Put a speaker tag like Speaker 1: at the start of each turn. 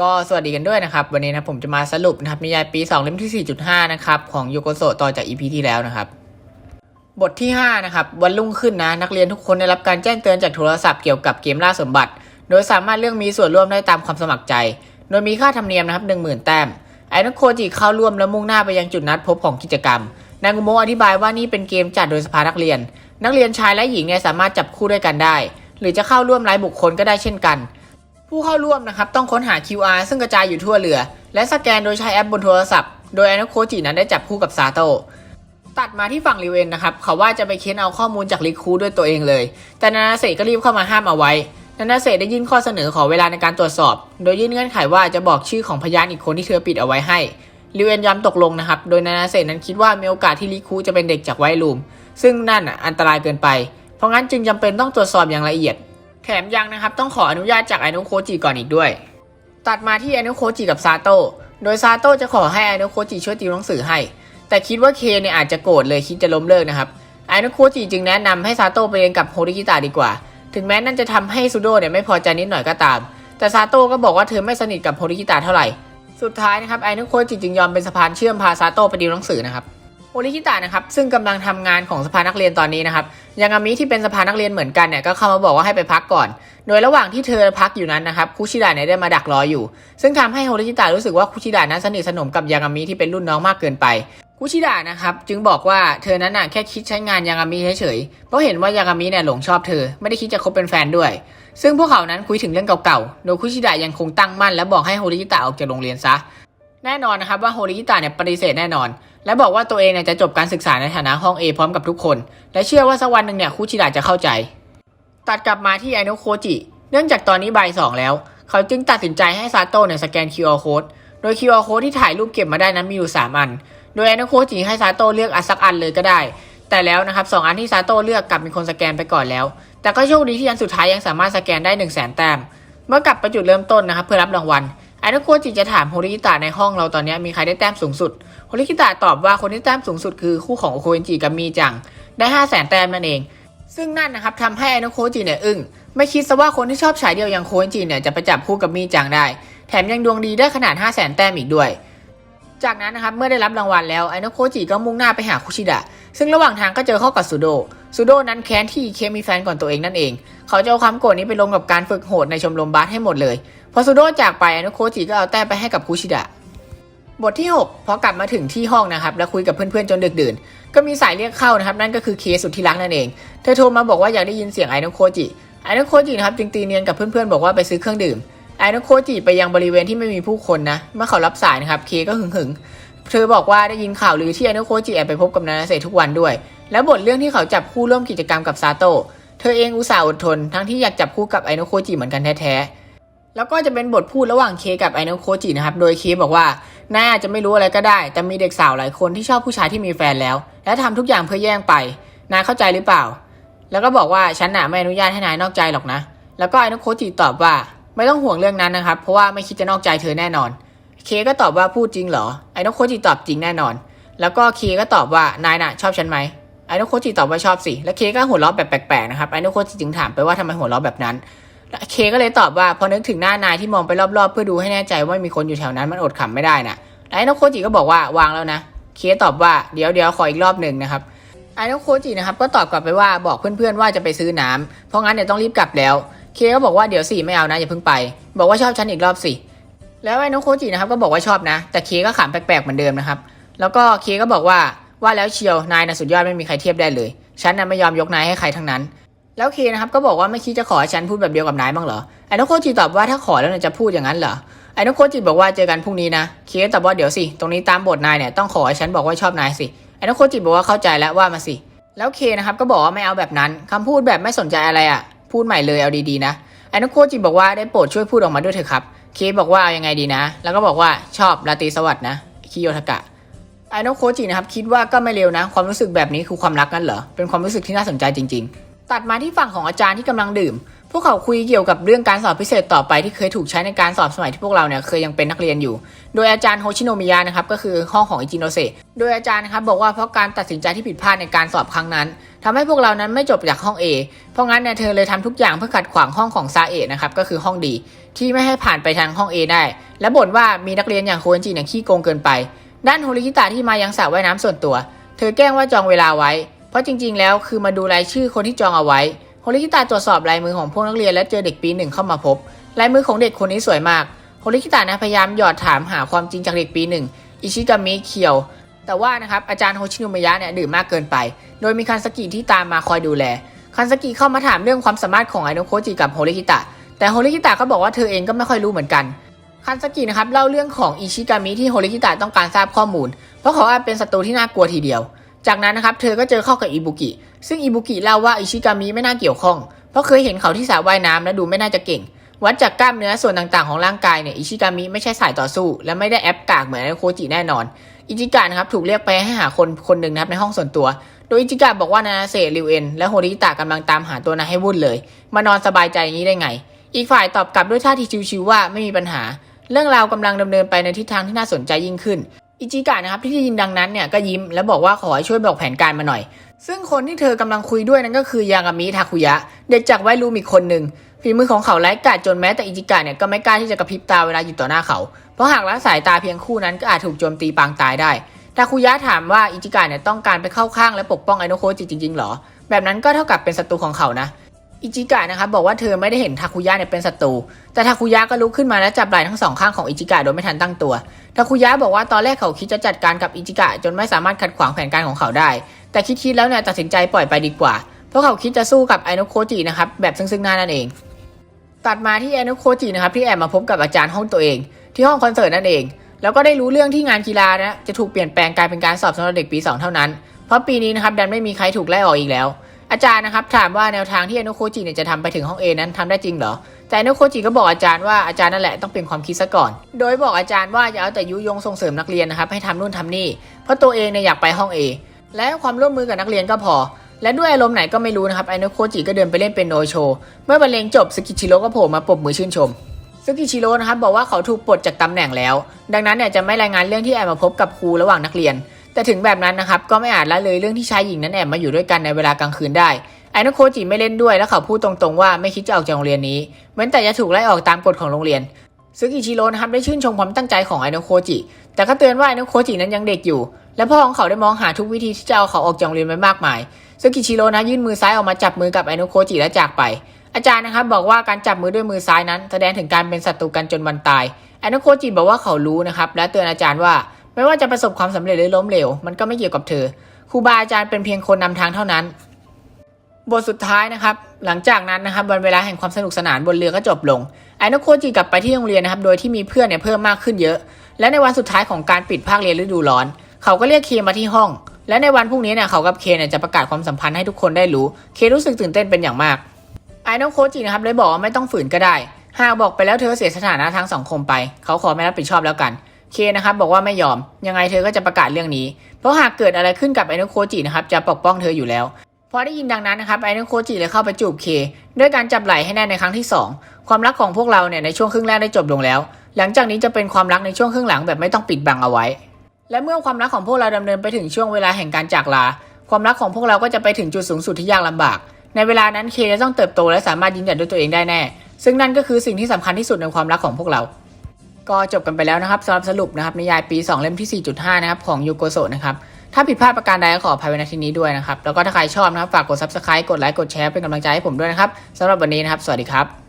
Speaker 1: ก็สวัสดีกันด้วยนะครับ วันนี้นะผมจะมาสรุปนะครับนิยายปี 2 เล่มที่ 4.5 นะครับของโยโกโซต่อจาก EP ที่แล้วนะครับ บทที่ 5 นะครับ วันรุ่งขึ้นนะ นักเรียนทุกคนได้รับการแจ้งเตือนจากโทรศัพท์เกี่ยวกับเกมล่าสมบัติ โดยสามารถเลือกมีส่วนร่วมได้ตามความสมัครใจ โดยมีค่าธรรมเนียมนะครับ10,000 แต้มไอ้นักโคจิเข้าร่วมและมุ่งหน้าไปยังจุดนัดพบของกิจกรรมนางกุโมอธิบายว่านี่เป็นเกมจัดโดยสภานักเรียน นักเรียนชายและหญิงเนี่ยสามารถจับคู่ด้วยกันได้ หรือจะเข้าร่วมรายบุคคลก็ได้เช่นกัน ผู้เข้าร่วมนะครับต้องค้นหา QR ซึ่งกระจายอยู่ทั่วเรือ และสแกนโดยใช้แอปบนโทรศัพท์ โดยอนุโคจินั้นได้จับคู่กับซาโตตัดมาที่ฝั่งริเวนนะครับเขาว่าจะไปเค้นเอาข้อมูลจากริคูด้วยตัวเองเลย แต่นานาเซก็รีบเข้ามาห้ามเอาไว้นานาเซได้ยื่นข้อเสนอขอเวลาในการตรวจสอบ โดยยื่นเงื่อนไขว่าจะบอกชื่อของพยานอีกคนที่เธอปิดเอาไว้ให้ริเวนยอมตกลงนะครับ โดยนานาเซนั้นคิดว่ามีโอกาสที่ริคูจะเป็นเด็กจากไวรูมซึ่งนั่นอันตรายเกินไป เพราะงั้นจึงจำเป็นต้องตรวจสอบอย่างละเอียด แถมยังนะครับต้องขออนุญาตจากไอนุโคจิก่อนอีกด้วย ตัดมาที่ไอนุโคจิกับซาโตโดยซาโตจะขอให้ไอนุโคจิช่วยติวหนังสือให้ แต่คิดว่าเคเนี่ยอาจจะโกรธเลยคิดจะล้มเลิกนะครับไอนุโคจิจึงแนะนำให้ซาโตไปเรียนกับโฮริกิตะดีกว่า ถึงแม้นั่นจะทำให้ซูโดเนี่ยไม่พอใจนิดหน่อยก็ตาม แต่ซาโตก็บอกว่าเธอไม่สนิทกับโฮริกิตะเท่าไหร่ สุดท้ายนะครับไอนุโคจิจึงยอมเป็นสะพานเชื่อมพาซาโตไปดิวหนังสือนะครับ โอริคิตะนะครับซึ่งกำลังทำงานของสภานักเรียนตอนนี้นะครับยังอามิที่เป็นสภานักเรียนเหมือนกันเนี่ยก็เข้ามาบอกว่าให้ไปพักก่อน โดยระหว่างที่เธอพักอยู่นั้นนะครับคุชิดะเนี่ยได้มาดักรออยู่ ซึ่งทำให้โอริคิตะรู้สึกว่าคุชิดะนั้นสนิทสนมกับยังอามิที่เป็นรุ่นน้องมากเกินไปคุชิดะนะครับจึงบอกว่าเธอนั้นน่ะแค่คิดใช้งานยังอามิเฉยๆเพราะเห็นว่ายังอามิเนี่ยหลงชอบเธอ ไม่ได้คิดจะคบเป็นแฟนด้วย ซึ่งพวกเขานั้นคุยถึงเรื่องเก่าๆโดยคุชิดะยังคงตั้งมั่นและบอกให้โฮริคิตะออกจากโรงเรียนซะแน่นอนนะครับว่าโฮริคิตะเนี่ยปฏิเสธแน่นอน และบอกว่าตัวเองเนี่ยจะจบการศึกษาในฐานะห้อง A พร้อมกับทุกคน และเชื่อว่าสักวันหนึ่งเนี่ยคุชิดะจะเข้าใจ ตัดกลับมาที่ไอโนโคจิ เนื่องจากตอนนี้บ่ายสองแล้ว เขาจึงตัดสินใจให้ซาโตะเนี่ยสแกน QR code โดย QR code ที่ถ่ายรูปเก็บมาได้นั้นมีอยู่ 3 อัน โดยไอโนโคจิให้ซาโตะเลือกอันสักอันเลยก็ได้ แต่แล้วนะครับสองอันที่ซาโตะเลือกกลับมีคนสแกนไปก่อนแล้ว แต่ก็โชคดีที่อันสุดท้ายยังสามารถสแกนได้1 0 0 0 0แสนแต้ม เมื่อกลับไปจุดเริ่มต้นนะครับเพื่อรับรางวัล ไอโนโคจิจะถามโฮริกิตะในห้องเราตอนนี้มีใครได้แต้มสูงสุด โฮริกิตะตอบว่าคนที่แต้มสูงสุดคือคู่ของโอโคเอนจิกับมีจัง ได้5 0 0แสนแต้มนั่นเอง ซึ่งนั่นนะครับทำให้ไอโนโคจิเนี่ยอึ้ง ไม่คิดซะว่าคนที่ชอบฉายเดียวอย่างโคเอนจิเนี่ยจะไปจับคู่กับมีจังได้ แถมยังดวงดีได้ขนาด 5 0 0แสนแต้มอีกด้วย จากนั้นนะครับเมื่อได้รับรางวัลแล้วไอโนโคจิก็มุ่งหน้าไปหาคุชิดะ ซึ่งระหว่างทางก็เจอเข้ากับซูโด ซูโดนั้นแค้นที่เคมีแฟนก่อนตัวเองนั่นเอง เขาจะเอาความโกรธนี้ไปลงกับการฝึกโหดในชมรมบาสให้หมดเลย พอซูโดจากไปอนุโคจิก็เอาแต้มไปให้กับคุชิดะ บทที่ 6 พอกลับมาถึงที่ห้องนะครับ แล้วคุยกับเพื่อนๆจนดึกดื่น ก็มีสายเรียกเข้านะครับ นั่นก็คือเคสุดที่รักนั่นเอง เธอโทรมาบอกว่าอยากได้ยินเสียงไอโนโคจิ ไอโนโคจินะครับจึงตีเนียนกับเพื่อนๆบอกว่าไปซื้อเครื่องดื่ม ไอโนโคจิไปยังบริเวณที่ไม่มีผู้คนนะ เมื่อเขารับสายนะครับ เคก็หึงหึงๆเธอบอกว่าได้ยินข่าวลือที่ไอโนโคจิแอบไปพบกับนานาเซทุกวันด้วย แล้วบทเรื่องที่เขาจับคู่ร่วมกิจกรรมกับซาโตะเธอเองอุตส่าห์อดทน ทั้งที่อยากจับคู่กับไอโนโคจิเหมือนกันแท้ๆ แล้วก็จะเป็นบทพูดระหว่างเคกับไอโนโคจินะครับ โดยเคบอกว่านาอาจจะไม่รู้อะไรก็ได้ แต่มีเด็กสาวหลายคนที่ชอบผู้ชายที่มีแฟนแล้ว และทำทุกอย่างเพื่อแย่งไป นายเข้าใจหรือเปล่า แล้วก็บอกว่าฉันน่ะไม่อนุญาตให้นายนอกใจหรอกนะ แล้วก็ไอโนโคจิตอบว่า ไม่ต้องห่วงเรื่องนั้นนะครับ เพราะว่าไม่คิดจะนอกใจเธอแน่นอน เคก็ตอบว่าพูดจริงเหรอ ไอโนโคจิตอบจริงแน่นอน แล้วก็เคก็ตอบว่านายน่ะ ชอบฉันไหม ไอโนโคจิตอบว่าชอบสิ แล้วเคก็หัวเราะแบบแปลกๆนะครับไอโนโคจิจึงถามไปว่าทำไมหัวเราะแบบนั้นเคก็เลยตอบว่าพอนึกถึงหน้านายที่มองไปรอบๆ เพื่อดูให้แน่ใจว่ามีคนอยู่แถวนั้นมันอดขำไม่ได้นะไอโนโคจิก็บอกว่าวางแล้วนะ เคตอบว่าเดี๋ยวเดี๋ยวขออีกรอบหนึ่งนะครับไอโนโคจินะครับก็ตอบกลับไปว่าบอกเพื่อนๆว่าจะไปซื้อน้ำเพราะงั้นเนี่ยต้องรีบกลับแล้ว เคก็บอกว่าเดี๋ยวสิไม่เอานะอย่าเพิ่งไป บอกว่าชอบฉันอีกรอบสิแล้วไอโนโคจินะครับก็บอกว่าชอบนะ แต่เคก็ขำแปลกๆเหมือนเดิมนะครับแล้วก็เคก็บอกว่า ว่าแล้วเชียวนายนะสุดยอดไม่มีใครเทียบได้เลย ฉันน่ะไม่ยอมยกนายให้ใครทั้งนั้น แล้วเคนะครับก็บอกว่าไม่คิดจะขอให้ฉันพูดแบบเดียวกับนายบ้างเหรอไอโนโคจิตอบว่าถ้าขอแล้วจะพูดอย่างนั้นเหรอไอโนโคจิบอกว่าเจอกันพรุ่งนี้นะเคตอบว่าเดี๋ยวสิตรงนี้ตามบทนายเนี่ยต้องขอให้ฉันบอกว่าชอบนายสิไอโนโคจิบอกว่าเข้าใจแล้วว่ามาสิ แล้วเคนะครับก็บอกว่าไม่เอาแบบนั้นคำพูดแบบไม่สนใจอะไรอะพูดใหม่เลยเอาดีๆนะไอโนโคจิบอกว่าได้โปรดช่วยพูดออกมาด้วยเถอะครับเคบอกว่าเอายังไงดีนะ แล้วก็บอกว่าชอบราตรีสวัสดิ์นะคิโยทากะ ไอโนโคจินะครับคิดว่าก็ไม่เร็วนะ ความรู้สึกแบบนี้คือความรักนั่นเหรอ เป็นความรู้สึกที่น่าสนใจจริง ๆ ตัดมาที่ฝั่งของอาจารย์ที่กำลังดื่ม พวกเขาคุยเกี่ยวกับเรื่องการสอบพิเศษต่อไปที่เคยถูกใช้ในการสอบสมัยที่พวกเราเนี่ยเคยยังเป็นนักเรียนอยู่ โดยอาจารย์โฮชิโนมิยะนะครับก็คือห้องของอิจิโนเซะโดยอาจารย์นะครับบอกว่าเพราะการตัดสินใจที่ผิดพลาดในการสอบครั้งนั้นทำให้พวกเรานั้นไม่จบจากห้อง A เพราะงั้นเนี่ยเธอเลยทำทุกอย่างเพื่อขัดขวางห้องของซาเอะนะครับก็คือห้องดีที่ไม่ให้ผ่านไปทางห้อง A ได้ และบ่นว่ามีนักเรียนอย่างโคเอนจิเนี่ยขี้โกงเกินไป ด้านโฮริคิตะที่มายังสระว่ายน้ำส่วนตัว เธอแกล้งว่าจองเวลาไว้ เพราะจริง ๆ แล้วคือมาดูรายชื่อคนที่จองเอาไว้ โฮริคิตะตรวจสอบลายมือของพวกนักเรียนและเจอเด็กปีหนึ่งเข้ามาพบ ลายมือของเด็กคนนี้สวยมาก โฮริคิตะนะพยายามหยอดถามหาความจริงจากเด็กปีหนึ่ง อิชิกามิเคียว แต่ว่านะครับอาจารย์โฮชิโนมยะเนี่ยดื่มมากเกินไป โดยมีคันสกิที่ตามมาคอยดูแล คันสกิเข้ามาถามเรื่องความสามารถของไอโนโคจิกับโฮริคิตะ แต่โฮริคิตะก็บอกว่าเธอเองก็ไม่ค่อยรู้เหมือนกัน คันสกินะครับเล่าเรื่องของอิชิกามิที่โฮริคิตะต้องการทราบข้อมูล เพราะเขาอาจเป็นศัตรูที่น่ากลัวทีเดียว จากนั้นนะครับเธอก็เจอเข้ากับอิบุกิ ซึ่งอิบุกิเล่าว่าอิชิกามิไม่น่าเกี่ยวข้อง เพราะเคยเห็นเขาที่สระว่ายน้ำและดูไม่น่าจะเก่ง วัดจากกล้ามเนื้อส่วนต่างๆของร่างกายเนี่ยอิชิกามิไม่ใช่สายต่อสู้ และไม่ได้แอปกากเหมือนโคจิแน่นอน อิจิกะนะครับถูกเรียกไปให้หาคนคนหนึ่งนะครับในห้องส่วนตัว โดยอิจิกะบอกว่านาเซริวเอ็นและโฮริตะกำลังตามหาตัวนาให้วุ่นเลย มานอนสบายใจอย่างนี้ได้ไง อีกฝ่ายตอบกลับด้วยท่าทีชิวๆว่าไม่มีปัญหา เรื่องราวกำลังดำเนินไปในทิศทางที่น่าสนใจยิ่งขึ้น อิจิกะนะครับที่ได้ยินดังนั้นเนี่ยก็ยิ้มแล้วบอกว่าขอให้ช่วยบอกแผนการมาหน่อย ซึ่งคนที่เธอกำลังคุยด้วยนั่นก็คือยางามิทาคุยะ เด็กจากไวรูมอีกคนหนึ่งฝีมือของเขาไร้กาจจนแม้แต่อิจิกะเนี่ยก็ไม่กล้าที่จะกระพริบตาเวลาอยู่ต่อหน้าเขา เพราะหากละสายตาเพียงคู่นั้นก็อาจถูกโจมตีปางตายได้ทาคุยะถามว่าอิจิกะเนี่ยต้องการไปเข้าข้างและปกป้องไอโนโคจิจริงๆหรอ แบบนั้นก็เท่ากับเป็นศัตรูของเขานะ อิจิกะนะครับบอกว่าเธอไม่ได้เห็นทาคุยะเนี่ยเป็นศัตรู แต่ทาคุยะก็ลุกขึ้นมาและจับไหล่ทั้งสองข้างของอิจิกะโดยไม่ทันตั้งตัว ทาคุยะบอกว่าตอนแรกเขาคิดจะจัดการกับอิจิกะจนไม่สามารถขัดขวางแผนการของเขาได้ แต่คิดๆแล้วเนี่ยตัดสินใจปล่อยไปดีกว่า เพราะเขาคิดจะสู้กับไอโนโคจินะครับแบบซึ่งๆหน้านั่นเอง ตัดมาที่ไอโนโคจินะครับที่แอบมาพบกับอาจารย์ห้องตัวเอง ที่ห้องคอนเสิร์ตนั่นเอง แล้วก็ได้รู้เรื่องที่งานกีฬานะจะถูกเปลี่ยนแปลงกลายเป็นการสอบสำหรับเด็กปี 2 เท่านั้น เพราะปีนี้นะครับดันไม่มีใครถูกไล่ออกอีกแล้ว อาจารย์นะครับถามว่าแนวทางที่อโนโคจิเนี่ยจะทำไปถึงห้อง A นั้นทำได้จริงเหรอแต่อโนโคจิก็บอกอาจารย์ว่าอาจารย์นั่นแหละต้องเป็นความคิดซะก่อน โดยบอกอาจารย์ว่าอย่าเอาแต่ยุยงส่งเสริมนักเรียนนะครับให้ทำนู่นทำนี่เพราะตัวเองเนี่ยอยากไปห้อง A และความร่วมมือกับนักเรียนก็พอ และด้วยอารมณ์ไหนก็ไม่รู้นะครับไอโนโคจิก็เดินไปเล่นเป็นโนโชเมื่อบรรเลงจบสกิชิโร่ก็โผล่มาปรบมือชื่นชมซึกิชิโร่นะครับบอกว่าเขาถูกปลดจากตำแหน่งแล้ว ดังนั้นเนี่ยจะไม่รายงานเรื่องที่แอบมาพบกับครูระหว่างนักเรียน แต่ถึงแบบนั้นนะครับก็ไม่อาจละเลยเรื่องที่ชายหญิงนั้นแอบมาอยู่ด้วยกันในเวลากลางคืนได้ไอโนโคจิไม่เล่นด้วยและเขาพูดตรงๆว่าไม่คิดจะออกจากโรงเรียนนี้เว้นแต่จะถูกไล่ออกตามกฎของโรงเรียนซึกิชิโร่นะครับได้ชื่นชมความตั้งใจของไอโนโคจิ แต่ก็เตือนว่าไอโนโคจินั้นยังเด็กอยู่ และพ่อของเขาได้มองหาทุกวิธีที่จะเอาเขาออกจากโรงเรียนไว้มากมาย ซึกิชิโร่นะยื่นมือซ้ายออกมาจับมือกับไอโนโคจิและจากไป อาจารย์นะครับบอกว่าการจับมือด้วยมือซ้ายนั้น แสดงถึงการเป็นศัตรูกันจนวันตายไอโนโคจิบอกว่าเขารู้นะครับและเตือนอาจารย์ว่า ไม่ว่าจะประสบความสำเร็จหรือล้มเหลว มันก็ไม่เกี่ยวกับเธอ ครูบาอาจารย์เป็นเพียงคนนำทางเท่านั้น บทสุดท้ายนะครับ หลังจากนั้นนะครับวันเวลาแห่งความสนุกสนานบนเรือก็จบลง ไอโนโคจิกลับไปที่โรงเรียนนะครับ โดยที่มีเพื่อนเนี่ยเพิ่มมากขึ้นเยอะ และในวันสุดท้ายของการปิดภาคเรียนฤดูร้อน เขาก็เรียกเคมาที่ห้อง และในวันพรุ่งนี้เนี่ยเขากับเคเนี่ยจะประกาศความสัมพันธ์ให้ทุกคนได้รู้ เครู้สึกตื่นเต้นเป็นอย่างมาก ไอโนโคจินะครับเลยบอกว่าไม่ต้องฝืนก็ได้ หากบอกไปแล้วเธอเสียสถานะทางสังคมไป เขาขอไม่รับผิดชอบแล้วกัน เคนะครับบอกว่าไม่ยอม ยังไงเธอก็จะประกาศเรื่องนี้ เพราะหากเกิดอะไรขึ้นกับไอโนโคจินะครับจะปกป้องเธออยู่แล้ว พอได้ยินดังนั้นนะครับไอโนโคจิเลยเข้าไปจูบเคด้วยการจับไหล่ให้แน่นในครั้งที่ 2 ความรักของพวกเราเนี่ยในช่วงครึ่งแรกได้จบลงแล้ว หลังจากนี้จะเป็นความรักในช่วงครึ่งหลังแบบไม่ต้องปิดบังเอาไว้ และเมื่อความรักของพวกเราดำเนินไปถึงช่วงเวลาแห่งการจากลา ความรักของพวกเราก็จะไปถึงจุดสูงสุดที่ยากลำบาก ในเวลานั้นเคจะต้องเติบโตและสามารถยืนหยัดด้วยตัวเองได้แน่ ซึ่งนั่นก็คือสิ่งที่สำคัญที่สุดในความรักของพวกเรา ก็จบกันไปแล้วนะครับสำหรับสรุปนะครับนิยายปี 2 เล่มที่ 4.5 นะครับของยูโกโซนะครับถ้าผิดพลาดประการใดก็ขออภัยไว้ณที่นี้ด้วยนะครับ แล้วก็ถ้าใครชอบนะครับ ฝากกด subscribe กดไลค์ กดแชร์เป็นกำลังใจให้ผมด้วยนะครับสำหรับวันนี้นะครับ สวัสดีครับ